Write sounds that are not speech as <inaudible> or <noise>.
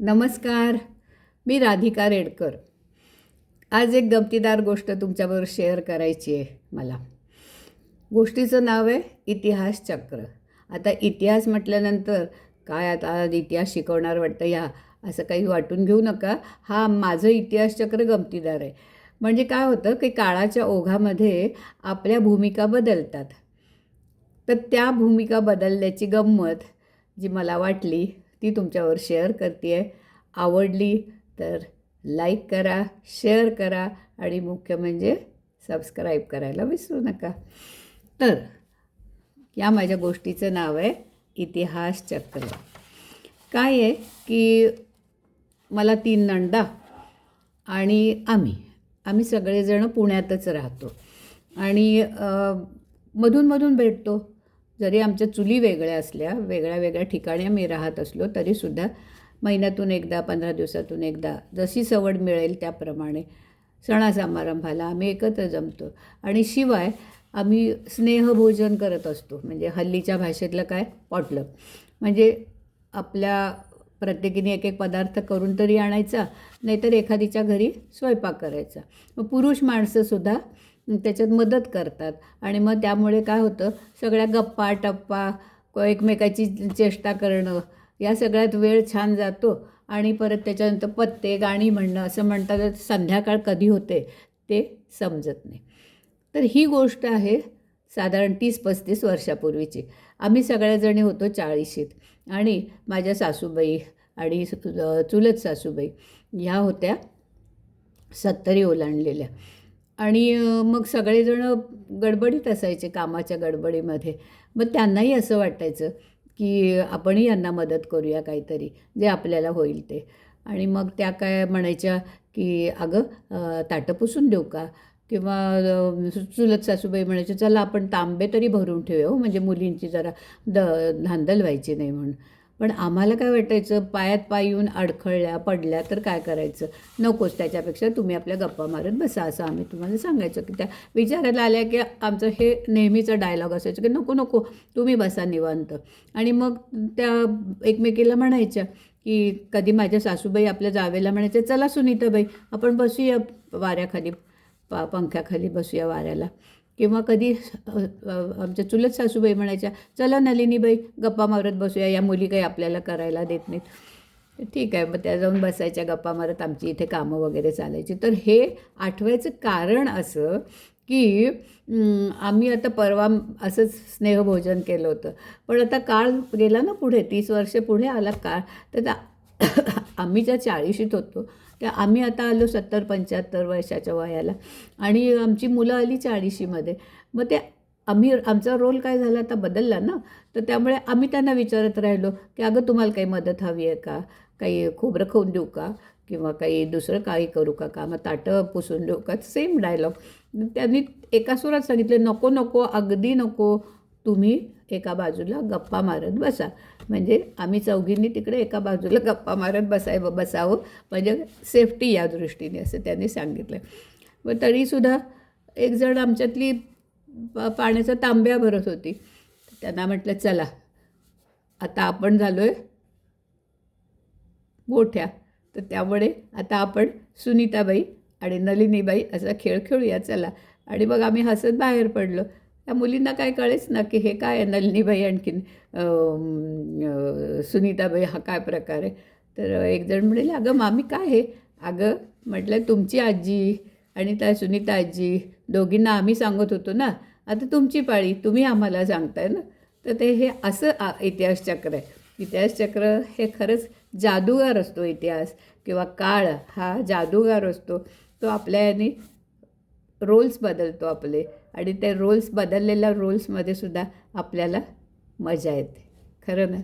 नमस्कार मी राधिका रेडकर. आज एक गमतीदार गोष्ट तुमच्याबरोबर शेअर करायची आहे मला. गोष्टीचं नाव आहे इतिहास चक्र. आता इतिहास म्हटल्यानंतर काय आता आज इतिहास शिकवणार वाटतं या असं काही वाटून घेऊ नका. हा माझं इतिहास चक्र गमतीदार आहे. म्हणजे काय होतं की काळाच्या ओघामध्ये आपल्या भूमिका बदलतात. तर त्या भूमिका बदलण्याची गंमत जी मला वाटली ती तुमच्यावर शेअर करते आहे आवडली तर लाईक करा शेअर करा आणि मुख्य म्हणजे सबस्क्राईब करायला विसरू नका. तर या माझ्या गोष्टीचं नाव आहे इतिहास चक्र. काय आहे की मला तीन नंदा आणि आम्ही आम्ही सगळेजण पुण्यातच राहतो. आणि मधूनमधून भेटतो. जरी आमच्या चुली वेगळ्या असल्या वेगळ्या वेगळ्या ठिकाणी आम्ही राहत असलो तरीसुद्धा महिन्यातून एकदा पंधरा दिवसातून एकदा जशी सवड मिळेल त्याप्रमाणे सणासमारंभाला आम्ही एकत्र जमतो. आणि शिवाय आम्ही स्नेहभोजन करत असतो. म्हणजे हल्लीच्या भाषेतलं काय? पॉटलक म्हणजे आपल्या प्रत्येकीने एक एक पदार्थ करून तरी आणायचा नाहीतर एखादीच्या घरी स्वयंपाक करायचा. मग पुरुष माणसंसुद्धा त्याच्यात मदत करतात. आणि मग त्यामुळे काय होतं सगळ्या गप्पा टप्पा एकमेकाची चेष्टा करणं या सगळ्यात वेळ छान जातो. आणि परत त्याच्यानंतर पत्ते गाणी म्हणणं असं म्हणतात संध्याकाळ कधी होते ते समजत नाही. तर ही गोष्ट आहे साधारण तीस पस्तीस वर्षापूर्वीची. आम्ही सगळ्याजणी होतो चाळीशीत. आणि माझ्या सासूबाई आणि चुलत सासूबाई ह्या होत्या सत्तरी ओलांडलेल्या. आणि मग सगळेजण गडबडीत असायचे कामाच्या गडबडीमध्ये. मग त्यांनाही असं वाटायचं की आपणही यांना मदत करूया काहीतरी जे आपल्याला होईल ते. आणि मग त्या काय म्हणायच्या की अगं ताटं पुसून देऊ का? किंवा चुलत सासूबाई म्हणायचे चला आपण तांबे तरी भरून ठेवूया हो म्हणजे मुलींची जरा द धांदल व्हायची नाही म्हणून. पण आम्हाला काय वाटायचं? पायात पाय येऊन अडखळल्या पडल्या तर काय करायचं? नकोच त्याच्यापेक्षा तुम्ही आपल्या गप्पा मारत बसा असं आम्ही तुम्हाला सांगायचं. की त्या विचारायला आल्या की आमचं हे नेहमीचं डायलॉग असायचं की नको नको तुम्ही बसा निवांत. आणि मग त्या एकमेकीला म्हणायच्या की कधी माझ्या सासूबाई आपल्या जावेला म्हणायच्या चला सुनीताबाई आपण बसूया वाऱ्याखाली पा पंख्याखाली बसूया वाऱ्याला. किंवा कधी आमच्या चुलत सासूबाई म्हणायच्या चला नलिनीबाई गप्पा मारत बसूया या मुली काही आपल्याला करायला देत नाहीत. ठीक आहे मग त्या जाऊन बसायच्या गप्पा मारत आमची इथे कामं वगैरे चालायची. तर हे आठवायचं कारण असं की आम्ही आता परवा असंच स्नेहभोजन केलं होतं. पण आता काळ गेला ना पुढे तीस वर्ष पुढे आला काळ तर <coughs> आम्ही ज्या चाळीशीत होतो त्या आम्ही आता आलो सत्तर पंच्याहत्तर वर्षाच्या वयाला. आणि आमची मुलं आली चाळीशीमध्ये. मग ते आम्ही आमचा रोल काय झाला आता बदलला ना? तर त्यामुळे आम्ही त्यांना विचारत राहिलो की अगं तुम्हाला काही मदत हवी आहे का? काही खोबरं खाऊन देऊ का? किंवा काही दुसरं काही करू का? का मग ताटं पुसून देऊ का? सेम डायलॉग त्यांनी एका सुरात सांगितलं नको नको अगदी नको. तुम्ही एका बाजूला गप्पा मारत बसा. म्हणजे आम्ही चौघींनी तिकडे एका बाजूला गप्पा मारत बसाय बसावं. म्हणजे सेफ्टी या दृष्टीने असं त्यांनी सांगितलं व तरीसुद्धा एक जण आमच्यातली पाण्याचा तांब्या भरत होती. त्यांना म्हटलं चला आता आपण झालो आहे मोठ्या. तर त्यामुळे आता आपण सुनीताबाई आणि नलिनीबाई असा खेळ खेळूया चला. आणि मग आम्ही हसत बाहेर पडलो. त्या मुलींना काय कळेच ना की हे काय आहे नलिनीबाई आणखीन सुनीताबाई हा काय प्रकार आहे? तर एकजण म्हणेल अगं मामी काय हे अगं म्हटलं तुमची आजी आणि त्या सुनीता आजी दोघींना आम्ही सांगत होतो ना आता तुमची पाळी तुम्ही आम्हाला सांगताय ना? तर ते हे असं आ- इतिहास चक्र आहे. इतिहास चक्र हे खरंच जादूगार असतो इतिहास किंवा काळ हा जादूगार असतो. तो आपल्या याने रोल्स बदलतो आपले. आणि ते रोल्स बदललेल्या रोल्समध्ये सुद्धा आपल्याला मजा येते. खरं ना?